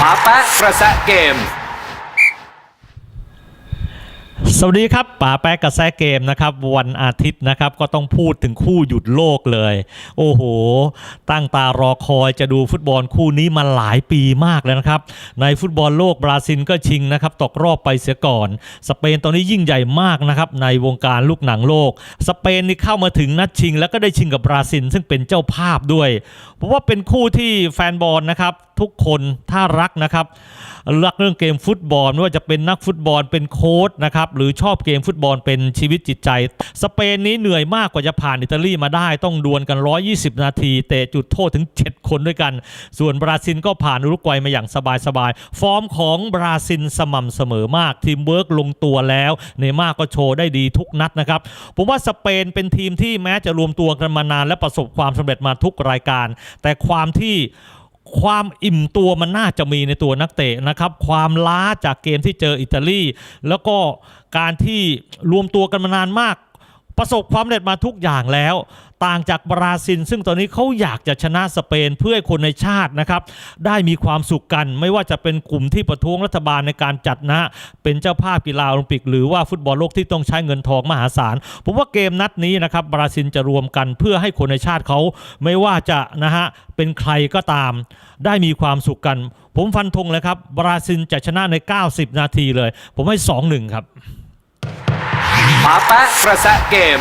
ป๋าแปะกระแสเกม สวัสดีครับป๋าแป๊กกระแสเกมนะครับ วันอาทิตย์นะครับก็ต้องพูดถึงคู่หยุดโลกเลย โอ้โห ตั้งตารอคอยจะดูฟุตบอลคู่นี้มาหลายปีมากแล้วนะครับ ในฟุตบอลโลกบราซิลก็ชิงนะครับตกรอบไปเสียก่อน สเปนตอนนี้ยิ่งใหญ่มากนะครับในวงการลูกหนังโลก สเปนนี่เข้ามาถึงนัดชิง แล้วก็ได้ชิงกับบราซิลซึ่งเป็นเจ้าภาพด้วยผมว่าเป็นคู่ที่แฟนบอลนะครับ ทุกคนถ้ารักนะครับ รักเรื่องเกมฟุตบอลไม่ว่าจะเป็นนักฟุตบอลเป็นโค้ชนะครับหรือชอบเกมฟุตบอลเป็นชีวิตจิตใจ สเปนนี้เหนื่อยมากกว่าจะผ่านอิตาลีมาได้ต้องดวลกัน 120 นาทีเตะจุดโทษถึง 7 คนด้วยกัน ส่วนบราซิลก็ผ่านอุรุกวัยมาอย่างสบายๆฟอร์มของบราซิลสม่ำเสมอมากทีมเวิร์กลงตัวแล้วเนย์ม่าร์ก็โชว์ได้ดีทุกนัดนะครับผมว่าสเปนเป็นทีมที่แม้จะรวมตัวกันมานานและประสบความสำเร็จมาทุกรายการ แต่ความที่ ความอิ่มตัวมันน่าจะมีในตัวนักเตะนะครับ ความล้าจากเกมที่เจออิตาลีแล้วก็การที่รวมตัวกันมานานมาก ประสบความสำเร็จมาทุกอย่างแล้ว ต่างจากบราซิลซึ่งตอนนี้เขาอยากจะชนะสเปนเพื่อให้คนในชาตินะครับได้มีความสุขกันไม่ว่าจะเป็นกลุ่มที่ประท้วงรัฐบาลในการจัดนะ เป็นเจ้าภาพกีฬาโอลิมปิก หรือว่าฟุตบอลโลกที่ต้องใช้เงินทองมหาศาลผมว่าเกมนัดนี้นะครับบราซิลจะรวมกันเพื่อให้คนในชาติเขาไม่ว่าจะนะฮะเป็นใครก็ตาม ได้มีความสุขกัน ผมฟันธงเลยครับบราซิลจะชนะใน 90 นาทีเลย ผมให้ 2-1 ครับ ป๋าแปะกระแสเกม